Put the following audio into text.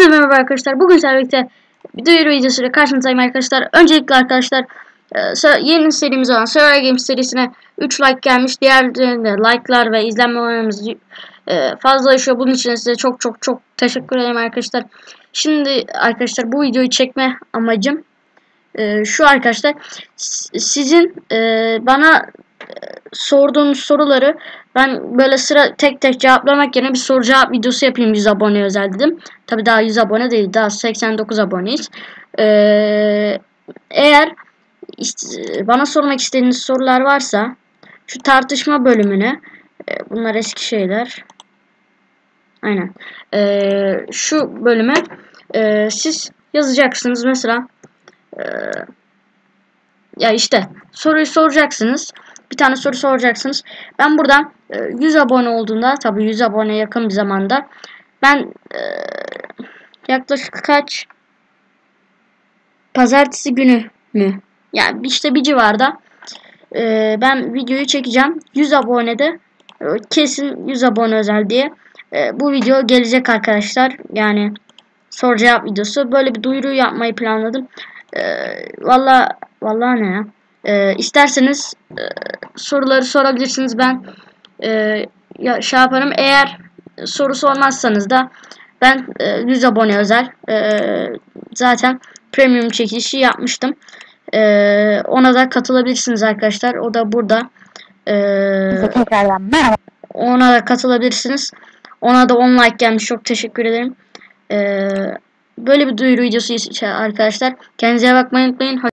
Hepinize merhaba arkadaşlar. Bugün sizlerle bir duyuru videosuyla karşınızdayım arkadaşlar. Öncelikle arkadaşlar e, yeni serimiz olan Survivor Games serisine 3 like gelmiş. Diğerlerinde like'lar ve izlenme oranımız e, fazlalaşıyor. Bunun için size çok çok çok teşekkür ederim arkadaşlar. Şimdi arkadaşlar bu videoyu çekme amacım e, şu arkadaşlar. Sizin bana sorduğunuz soruları ben böyle sıra tek tek cevaplamak yerine bir soru cevap videosu yapayım 100 abone özel dedim. Tabi daha 100 abone değil daha 89 aboneyiz. Ee, eğer işte bana sormak istediğiniz sorular varsa şu tartışma bölümüne e, bunlar eski şeyler. Aynen. Ee, şu bölüme e, siz yazacaksınız mesela e, ya işte soruyu soracaksınız tane soru soracaksınız. Ben buradan 100 e, abone olduğunda tabii 100 abone yakın bir zamanda ben e, yaklaşık kaç pazartesi günü mü? Yani işte bir civarda e, ben videoyu çekeceğim. 100 abonede kesin 100 abone özel diye bu video gelecek arkadaşlar. Yani soru cevap videosu. Böyle bir duyuru yapmayı planladım. Valla valla ne ya? E, isterseniz soruları sorabilirsiniz. Ben e, ya, şey yaparım. Eğer soru sormazsanız da ben e, 100 abone özel e, zaten premium çekilişi yapmıştım. E, ona da katılabilirsiniz arkadaşlar. O da burada. E, tekrardan merhaba. Ona da katılabilirsiniz. Ona da 10 like gelmiş. Çok teşekkür ederim. E, böyle bir duyuru videosu arkadaşlar. Kendinize bakmayı unutmayın.